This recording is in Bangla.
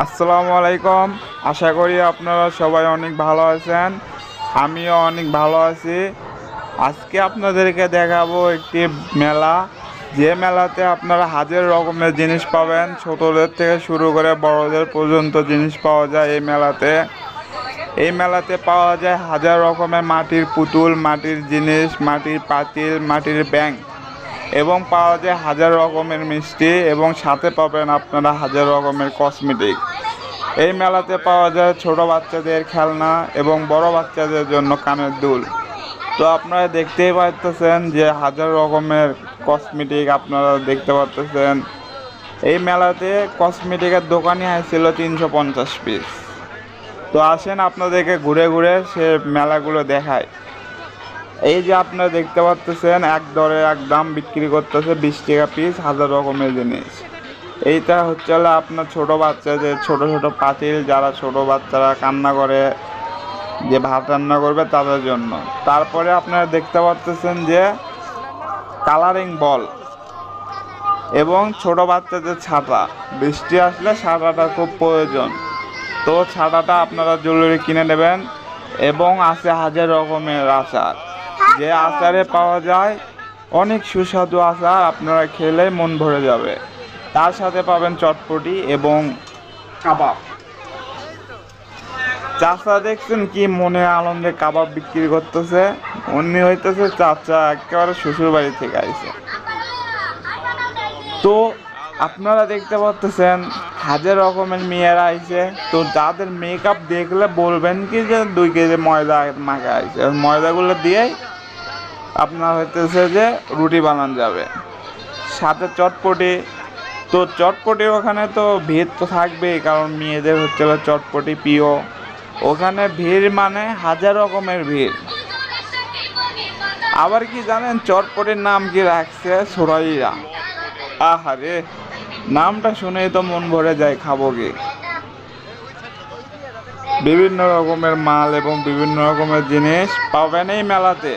আসসালামু আলাইকুম। আশা করি আপনারা সবাই অনেক ভালো আছেন। আমিও অনেক ভালো আছি। আজকে আপনাদেরকে দেখাবো একটি মেলা। যে মেলাতে আপনারা হাজার রকমের জিনিস পাবেন। ছোটদের থেকে শুরু করে বড়দের পর্যন্ত জিনিস পাওয়া যায় এই মেলাতে। এই মেলাতে পাওয়া যায় হাজার রকমের মাটির পুতুল, মাটির জিনিস, মাটির পাতিল, মাটির ব্যাংক এবং পাওয়া যায় হাজার রকমের মিষ্টি এবং সাথে পাবেন আপনারা হাজার রকমের কসমেটিক এই মেলাতে পাওয়া যায় ছোট বাচ্চাদের খেলনা এবং বড় বাচ্চাদের জন্য কানের দুল। তো আপনারা দেখতেই পাচ্ছেন যে হাজার রকমের কসমেটিক আপনারা দেখতে পাচ্ছেন এই মেলাতে কসমেটিকের দোকানই হয়েছিল তিনশো পঞ্চাশ পিস তো আসেন আপনাদেরকে ঘুরে ঘুরে সে মেলাগুলো দেখায় এই যে আপনারা দেখতে পাচ্ছেন এক দরে এক দাম বিক্রি করতেছে বিশ টাকা পিস হাজার রকমের জিনিস। এইটা হচ্ছে হলো আপনার ছোট বাচ্চাদের ছোট ছোট পাতিল, যারা ছোট বাচ্চারা কান্না করে, যে ভাত রান্না করবে তাদের জন্য। তারপরে আপনারা দেখতে পাচ্ছেন যে কালারিং বল এবং ছোট বাচ্চাদের ছাতা। বৃষ্টি আসলে ছাতাটা খুব প্রয়োজন। তো ছাতাটা আপনারা জরুরি কিনে নেবেন এবং আছে হাজার রকমের আচার। যে আচারে পাওয়া যায়, অনেক সুস্বাদু আচার আপনারা খেলে মন ভরে যাবে। তার সাথে পাবেন চটপটি এবং কাবাব। চাচা দেখছেন কি মনে আনন্দে কাবাব বিক্রি করতেছে? উনি হইতেছে চাচা একেবারে শ্বশুর বাড়ি থেকে আইছে। তো আপনারা দেখতে পাচ্ছেন হাজার রকমের মেয়েরা আইছে। তো যাদের মেকআপ দেখলে বলবেন কি যে দুই কেজি ময়দা মাখা আইছে। ময়দাগুলো দিয়েই আপনার হইতেছে যে রুটি বানানো যাবে। সাথে চটপটি। তো চটপটি ওখানে তো ভিড় তো থাকবেই, কারণ মেয়েদের হচ্ছে চটপটি প্রিয়। ওখানে ভিড় মানে হাজার রকমের ভিড়। আবার কি জানেন চটপটির নাম কি রাখছে সুরাইরা আহারে, নামটা শুনেই তো মন ভরে যায় খাব কি। বিভিন্ন রকমের মাল এবং বিভিন্ন রকমের জিনিস পাবেন এই মেলাতে।